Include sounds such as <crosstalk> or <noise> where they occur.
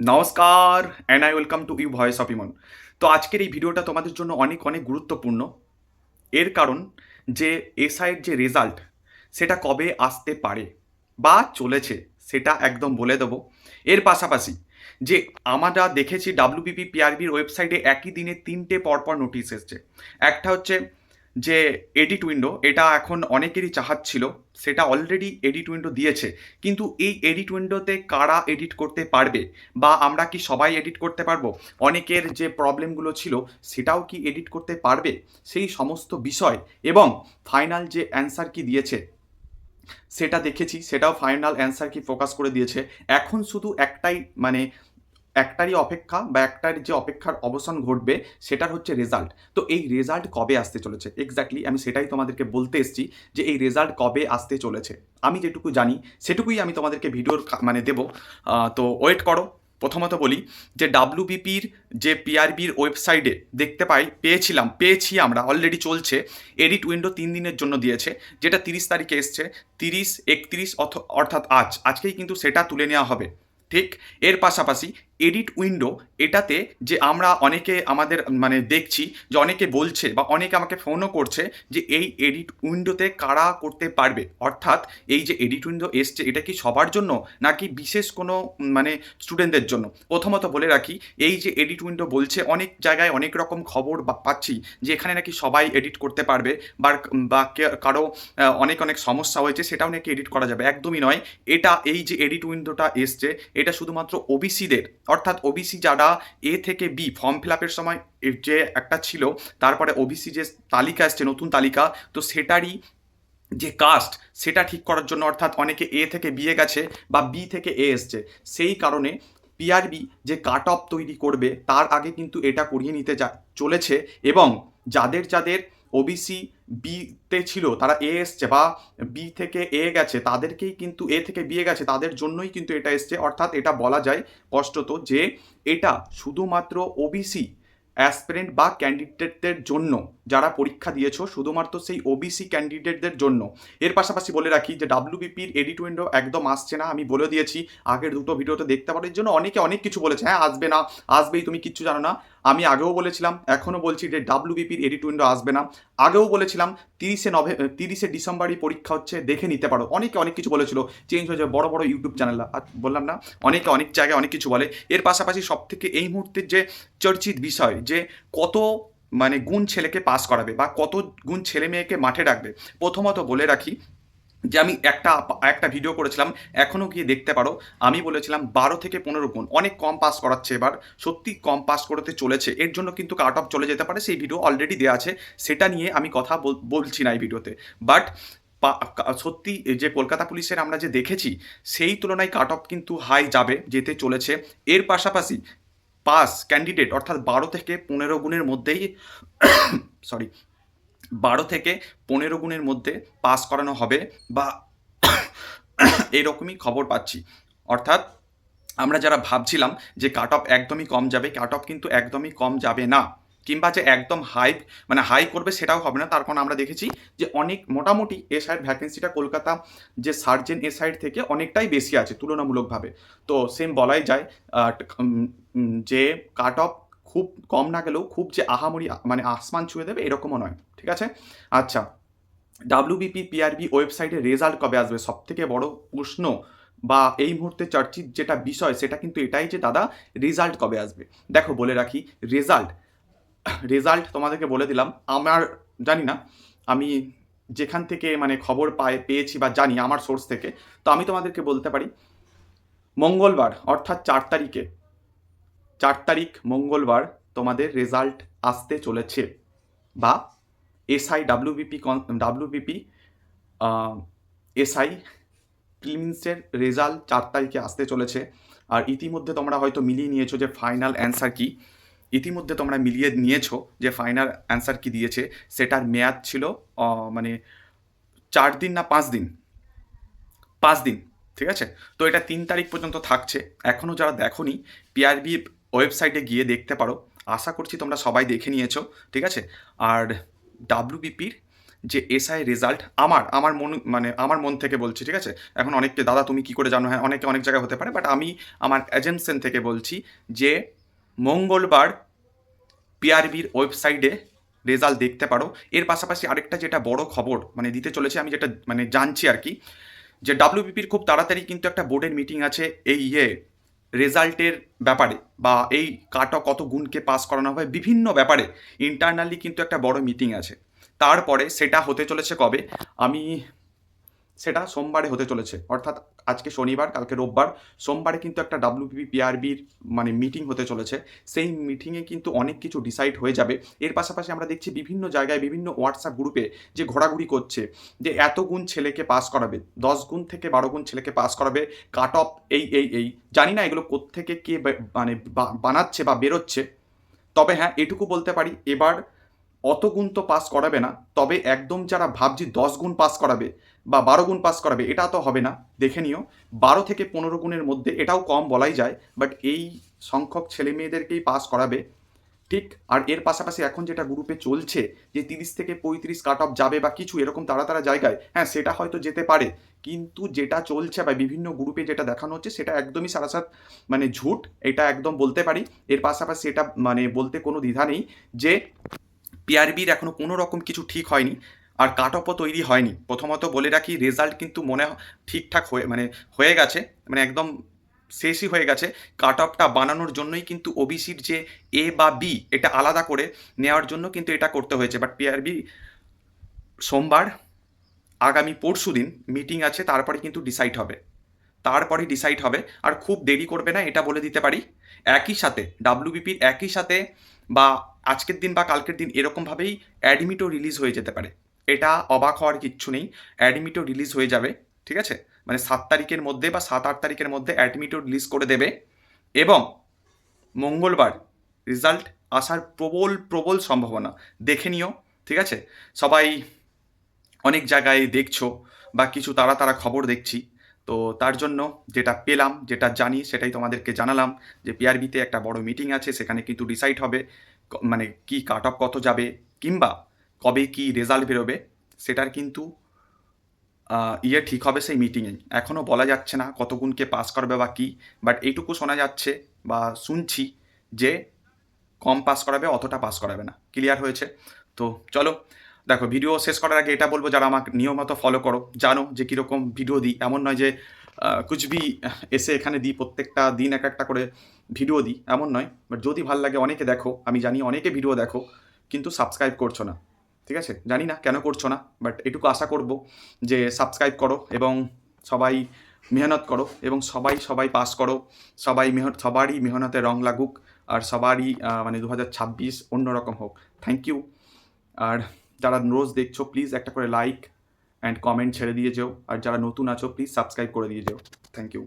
নমস্কার and I welcome to you voice of Emon তো আজকের এই ভিডিওটা তোমাদের জন্য অনেক অনেক গুরুত্বপূর্ণ। এর কারণ যে এসআইয়ের যে রেজাল্ট সেটা কবে আসতে পারে বা চলেছে, সেটা একদম বলে দেবো। এর পাশাপাশি যে আমরা দেখেছি ডাব্লিউবিপি পিআরবির ওয়েবসাইটে একই দিনে তিনটে পরপর নোটিশ এসছে। একটা হচ্ছে যে এডিট উইন্ডো এটা এখন অনেকেরই চাহাত ছিল, সেটা অলরেডি এডিট উইন্ডো দিয়েছে। কিন্তু এই এডিট উইন্ডোতে কারা এডিট করতে পারবে? বা আমরা কি সবাই এডিট করতে পারব? অনেকের যে প্রবলেমগুলো ছিল, সেটাও কি এডিট করতে পারবে? সেই সমস্ত বিষয় এবং ফাইনাল যে অ্যান্সার কি দিয়েছে, সেটা দেখেছি, সেটাও ফাইনাল অ্যান্সার কি ফোকাস করে দিয়েছে। এখন শুধু একটাই মানে একটারই অপেক্ষা বা একটার যে অপেক্ষার অবসান ঘটবে, সেটার হচ্ছে রেজাল্ট তো এই রেজাল্ট কবে আসতে চলেছে? এক্স্যাক্টলি আমি সেটাই তোমাদেরকে বলতে এসেছি যে এই রেজাল্ট কবে আসতে চলেছে। আমি যেটুকু জানি, সেটুকুই আমি তোমাদেরকে ভিডিওর মানে দেবো। তো ওয়েট করো। প্রথমত বলি যে ডাব্লিউবিপির যে পিআরবির ওয়েবসাইটে দেখতে পাই, পেয়েছিলাম, পেয়েছি আমরা অলরেডি চলছে। এডিট উইন্ডো তিন দিনের জন্য দিয়েছে, যেটা তিরিশ তারিখে এসছে, তিরিশ, একত্রিশ অর্থাৎ আজ। আজকেই কিন্তু সেটা তুলে নেওয়া হবে। ঠিক? এর পাশাপাশি এডিট উইন্ডো, এটাতে যে আমরা অনেকে আমাদের মানে দেখছি যে অনেকে বলছে বা অনেকে আমাকে ফোনও করছে যে এই এডিট উইন্ডোতে কারা করতে পারবে? অর্থাৎ এই যে এডিট উইন্ডো এসছে, এটা কি সবার জন্য নাকি বিশেষ কোনো মানে স্টুডেন্টদের জন্য? প্রথমত বলে রাখি, এই যে এডিট উইন্ডো বলছে, অনেক জায়গায় অনেক রকম খবর পাচ্ছি যে এখানে নাকি সবাই এডিট করতে পারবে বা কারও অনেক অনেক সমস্যা হয়েছে, সেটাও নাকি এডিট করা যাবে। একদমই নয়, এটা, এই যে এডিট উইন্ডোটা এসছে, এটা শুধুমাত্র ওবিসিদের অর্থাৎ ওবিসি যারা এ থেকে বি ফর্ম ফিল আপের সময় যে একটা ছিল, তারপরে ওবিসি যে তালিকা এসছে, নতুন তালিকা, তো সেটারই যে কাস্ট সেটা ঠিক করার জন্য অর্থাৎ অনেকে এ থেকে বিয়ে গেছে বা বি থেকে এ এসছে, সেই কারণে পিআরবি যে কাট অফ তৈরি করবে, তার আগে কিন্তু এটা করিয়ে নিতে চলেছে এবং যাদের যাদের ওবিসি বিতে ছিল, তারা এ এসছে বা বি থেকে এ গেছে, তাদেরকেই কিন্তু এ থেকে বিয়ে গেছে, তাদের জন্যই কিন্তু এটা এসছে। অর্থাৎ এটা বলা যায় স্পষ্টত যে এটা শুধুমাত্র ওবিসি অ্যাসপিরেন্ট বা ক্যান্ডিডেটদের জন্য যারা পরীক্ষা দিয়েছ, শুধুমাত্র সেই ওবিসি ক্যান্ডিডেটদের জন্য। এর পাশাপাশি বলে রাখি যে ডাব্লিউবিপির এডিট উইন্ডো একদম আসছে না। আমি বলে দিয়েছি, আগের দুটো ভিডিওতে দেখতে পারো। এর জন্য অনেকে অনেক কিছু বলেছে। হ্যাঁ আসবে না, আসবেই, তুমি কিচ্ছু জানো না। আমি আগেও বলেছিলাম, এখনও বলছি যে ডাব্লিউবিপির এডিট উইন্ডো আসবে না। আগেও বলেছিলাম, তিরিশে নভে তিরিশে ডিসেম্বরই পরীক্ষা হচ্ছে, দেখে নিতে পারো। অনেকে অনেক কিছু বলেছিল, চেঞ্জ হয়ে যাবে, বড় বড় ইউটিউব চ্যানেল, আর বললাম না, অনেকে অনেক জায়গায় অনেক কিছু বলে। এর পাশাপাশি সব থেকে এই মুহূর্তের যে চর্চিত বিষয় যে কত মানে গুণ ছেলেকে পাস করাবে বা কত গুণ ছেলে মেয়েকে মাঠে রাখবে প্রথমত বলে রাখি যে আমি একটা একটা ভিডিও করেছিলাম এখনও গিয়ে দেখতে পারো। আমি বলেছিলাম বারো থেকে পনেরো গুণ। অনেক কম পাস করাচ্ছে এবার, সত্যি কম পাস করতে চলেছে। এর জন্য কিন্তু কাট অফ চলে যেতে পারে, সেই ভিডিও অলরেডি দেওয়া আছে। সেটা নিয়ে আমি কথা বল- বলছি না এই ভিডিওতে বাট সত্যি যে কলকাতা পুলিশের আমরা যে দেখেছি, সেই তুলনায় কাট অফ কিন্তু হাই যাবে, যেতে চলেছে। এর পাশাপাশি পাস ক্যান্ডিডেট অর্থাৎ বারো থেকে পনেরো গুণের মধ্যেই <coughs> সরি বারো থেকে পনেরো গুণের মধ্যে পাস করানো হবে বা <coughs> এরকমই খবর পাচ্ছি। অর্থাৎ আমরা যারা ভাবছিলাম যে কাট অফ একদমই কম যাবে কাট অফ কিন্তু একদমই কম যাবে না। কিংবা যে একদম হাই মানে হাই করবে সেটাও হবে না। তার কারণ আমরা দেখেছি যে অনেক মোটামুটি এ সাইড ভ্যাকেন্সিটা কলকাতা যে সার্জেন এ সাইড থেকে অনেকটাই বেশি আছে তুলনামূলকভাবে। তো সেম বলাই যায় যে কাট অফ খুব কম না গেলেও খুব যে আহামরি মানে আসমান ছুঁয়ে দেবে এরকমও নয়, ঠিক আছে? আচ্ছা ডাব্লিউবিপি পিআরবি ওয়েবসাইটে রেজাল্ট কবে আসবে? সব থেকে বড় প্রশ্ন বা এই মুহূর্তে চর্চিত যেটা বিষয়, সেটা কিন্তু এটাই যে দাদা রেজাল্ট কবে আসবে? দেখো, বলে রাখি রেজাল্ট রেজাল্ট তোমাদেরকে বলে দিলাম। আমার, জানি না, আমি যেখান থেকে মানে খবর পায় পেয়েছি বা জানি আমার সোর্স থেকে, তো আমি তোমাদেরকে বলতে পারি, মঙ্গলবার, অর্থাৎ চার তারিখে, চার তারিখ মঙ্গলবার তোমাদের রেজাল্ট আসতে চলেছে বা এসআই ডাব্লিউবিপি ডাব্লিউবিপি এসআই প্রিলিমসের রেজাল্ট চার তারিখে আসতে চলেছে। আর ইতিমধ্যে তোমরা হয়তো মিলিয়ে নিয়েছো যে ফাইনাল অ্যান্সার কি। ইতিমধ্যে তোমরা মিলিয়ে নিয়েছো যে ফাইনাল অ্যান্সার কি দিয়েছে, সেটার মেয়াদ ছিল মানে চার দিন না পাঁচ দিন? পাঁচ দিন, ঠিক আছে? তো এটা তিন তারিখ পর্যন্ত থাকছে। এখনও যারা দেখোনি পিআরবি ওয়েবসাইটে গিয়ে দেখতে পারো। আশা করছি তোমরা সবাই দেখে নিয়েছো, ঠিক আছে? আর ডাব্লিউবিপির যে এসআই রেজাল্ট আমার আমার মন মানে আমার মন থেকে বলছি, ঠিক আছে? এখন অনেককে, দাদা, তুমি কি করে জানো? হ্যাঁ অনেকে অনেক জায়গায় হতে পারে বাট আমি আমার এজেন্সেন থেকে বলছি যে মঙ্গলবার পিআরবির ওয়েবসাইটে রেজাল্ট দেখতে পারো। এর পাশাপাশি আরেকটা যেটা বড় খবর মানে দিতে চলেছে, আমি যেটা মানে জানছি আর কি, যে ডাব্লিউবিপির খুব তাড়াতাড়ি কিন্তু একটা বোর্ডের মিটিং আছে এই ইয়ে রেজাল্টের ব্যাপারে বা এই কাটা কত গুণকে পাস করানো হয় বিভিন্ন ব্যাপারে ইন্টারনালি কিন্তু একটা বড় মিটিং আছে। তারপরে সেটা হতে চলেছে কবে? আমি সেটা সোমবারে হতে চলেছে। অর্থাৎ আজকে শনিবার, কালকে রোববার, সোমবারে কিন্তু একটা ডাব্লিউপিপি পিআরবির মানে মিটিং হতে চলেছে। সেই মিটিংয়ে কিন্তু অনেক কিছু ডিসাইড হয়ে যাবে। এর পাশাপাশি আমরা দেখছি বিভিন্ন জায়গায়, বিভিন্ন হোয়াটসঅ্যাপ গ্রুপে যে ঘোরাঘুরি করছে, যে এত গুণ ছেলেকে পাস করাবে, দশ গুণ থেকে বারো গুণ ছেলেকে পাস করাবে কাট অফ এই এই এই। জানি না এগুলো কোত্থেকে কে মানে বানাচ্ছে বা বেরোচ্ছে। তবে হ্যাঁ এটুকু বলতে পারি, এবার অত গুণ তো পাস করাবে না, তবে একদম যারা ভাবছি দশ গুণ পাস করাবে বা বারো গুণ পাস করাবে, এটা তো হবে না। দেখে নিও, বারো থেকে পনেরো গুণের মধ্যে এটাও কম বলাই যায় বাট এই সংখ্যক ছেলে মেয়েদেরকেই পাস করাবে। ঠিক, আর এর পাশাপাশি এখন যেটা গ্রুপে চলছে, যে তিরিশ থেকে পঁয়ত্রিশ কাট অফ যাবে বা কিছু এরকম তারা তারা জায়গায় হ্যাঁ সেটা হয়তো যেতে পারে, কিন্তু যেটা চলছে বা বিভিন্ন গ্রুপে যেটা দেখানো হচ্ছে, সেটা একদমই সারাসাত মানে ঝুট, এটা একদম বলতে পারি। এর পাশাপাশি এটা মানে বলতে কোনো দ্বিধা নেই যে পিআরবির এখনও কোনো রকম কিছু ঠিক হয়নি আর কাট অফও তৈরি হয়নি। প্রথমত বলে রাখি রেজাল্ট কিন্তু মনে ঠিকঠাক হয়ে মানে হয়ে গেছে মানে একদম শেষই হয়ে গেছে। কাট অফটা বানানোর জন্যই কিন্তু ওবিসির যে এ বা বি এটা আলাদা করে নেওয়ার জন্য কিন্তু এটা করতে হয়েছে। বাট পিআরবি সোমবার, আগামী পরশু দিন মিটিং আছে, তারপরে কিন্তু ডিসাইড হবে। তারপরে ডিসাইড হবে। আর খুব দেরি করবে না, এটা বলে দিতে পারি। একই সাথে ডাব্লিউবিপির একই সাথে বা আজকের দিন বা কালকের দিন এরকমভাবেই অ্যাডমিটও রিলিজ হয়ে যেতে পারে। এটা অবাক হওয়ার কিচ্ছু নেই। অ্যাডমিটও রিলিজ হয়ে যাবে, ঠিক আছে? মানে সাত তারিখের মধ্যে বা সাত আট তারিখের মধ্যে অ্যাডমিটও রিলিজ করে দেবে। এবং মঙ্গলবার রেজাল্ট আসার প্রবল প্রবল সম্ভাবনা। দেখে নিও, ঠিক আছে? সবাই অনেক জায়গায় দেখছ বা কিছু তারা তারা খবর দেখছি। তো তার জন্য যেটা পেলাম, যেটা জানি সেটাই তোমাদেরকে জানালাম যে পিআরবিতে একটা বড় মিটিং আছে, সেখানে কিন্তু ডিসাইড হবে মানে কি কাট অফ কত যাবে কিংবা কবে কি রেজাল্ট বেরোবে, সেটার কিন্তু ইয়ে ঠিক হবে সেই মিটিংয়ে এখনও বলা যাচ্ছে না কত গুণকে পাস করবে বা কী বাট এইটুকু শোনা যাচ্ছে বা শুনছি যে কম পাস করাবে, অতটা পাস করাবে না। ক্লিয়ার হয়েছে? তো চলো দেখো ভিডিও শেষ করার আগে এটা বলব, যারা আমাকে নিয়মিত ফলো করো, জানো যে কীরকম ভিডিও দিই। এমন নয় যে কুচবি এসে এখানে দিই, প্রত্যেকটা দিন এক একটা করে ভিডিও দিই, এমন নয়। বাট যদি ভালো লাগে, অনেকে দেখো, আমি জানি অনেকে ভিডিও দেখো, কিন্তু সাবস্ক্রাইব করছ না। ঠিক আছে? জানি না কেন করছ না বাট এটুকু আশা করব যে সাবস্ক্রাইব করো এবং সবাই মেহনত করো এবং সবাই সবাই পাস করো। সবাই মেহনত সবারই মেহনতে রং লাগুক, আর সবারই মানে দু হাজার ছাব্বিশ অন্যরকম হোক। থ্যাংক ইউ আর যারা রোজ দেখছ প্লিজ একটা করে লাইক অ্যান্ড কমেন্ট ছেড়ে দিয়ে যেও। আর যারা নতুন আছো প্লিজ সাবস্ক্রাইব করে দিয়ে যেও। Thank you